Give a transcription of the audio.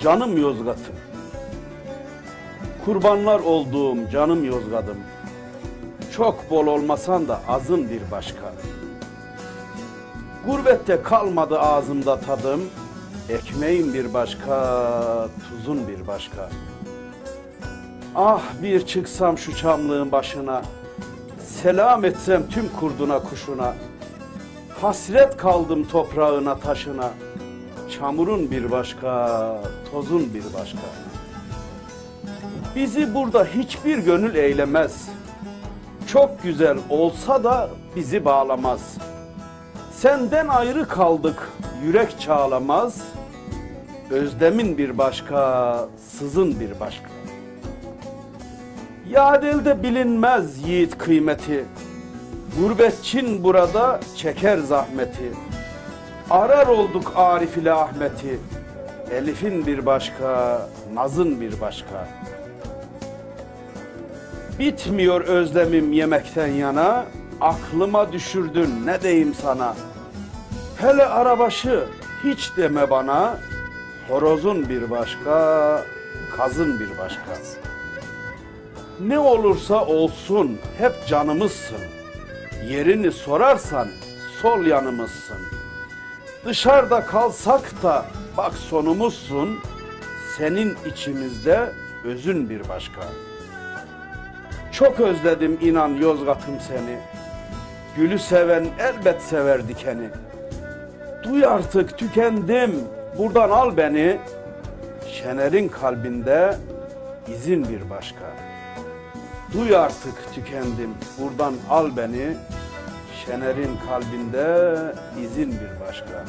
Canım Yozgat'ım. Kurbanlar olduğum canım Yozgat'ım. Çok bol olmasan da azın bir başka. Gurbette kalmadı ağzımda tadım. Ekmeğin bir başka, tuzun bir başka. Ah bir çıksam şu çamlığın başına. Selam etsem tüm kurduna kuşuna. Hasret kaldım toprağına taşına. Çamurun bir başka, tozun bir başka. Bizi burada hiçbir gönül eylemez. Çok güzel olsa da bizi bağlamaz. Senden ayrı kaldık, yürek çağlamaz. Özlemin bir başka, sızın bir başka. Yad elde bilinmez yiğit kıymeti. Gurbetçin burada çeker zahmeti. Arar olduk Arif ile Ahmet'i. Elif'in bir başka, Naz'ın bir başka. Bitmiyor özlemim yemekten yana. Aklıma düşürdün ne diyeyim sana. Hele arabaşı hiç deme bana. Horozun bir başka, kazın bir başka. Ne olursa olsun hep canımızsın. Yerini sorarsan sol yanımızsın. Dışarıda kalsak da bak sonumuzsun. Senin içimizde özün bir başka. Çok özledim inan Yozgat'ım seni. Gülü seven elbet sever dikeni. Duy artık tükendim, buradan al beni. Şener'in kalbinde izin bir başka. Duy artık tükendim, buradan al beni. Şener'in kalbinde izin bir başka.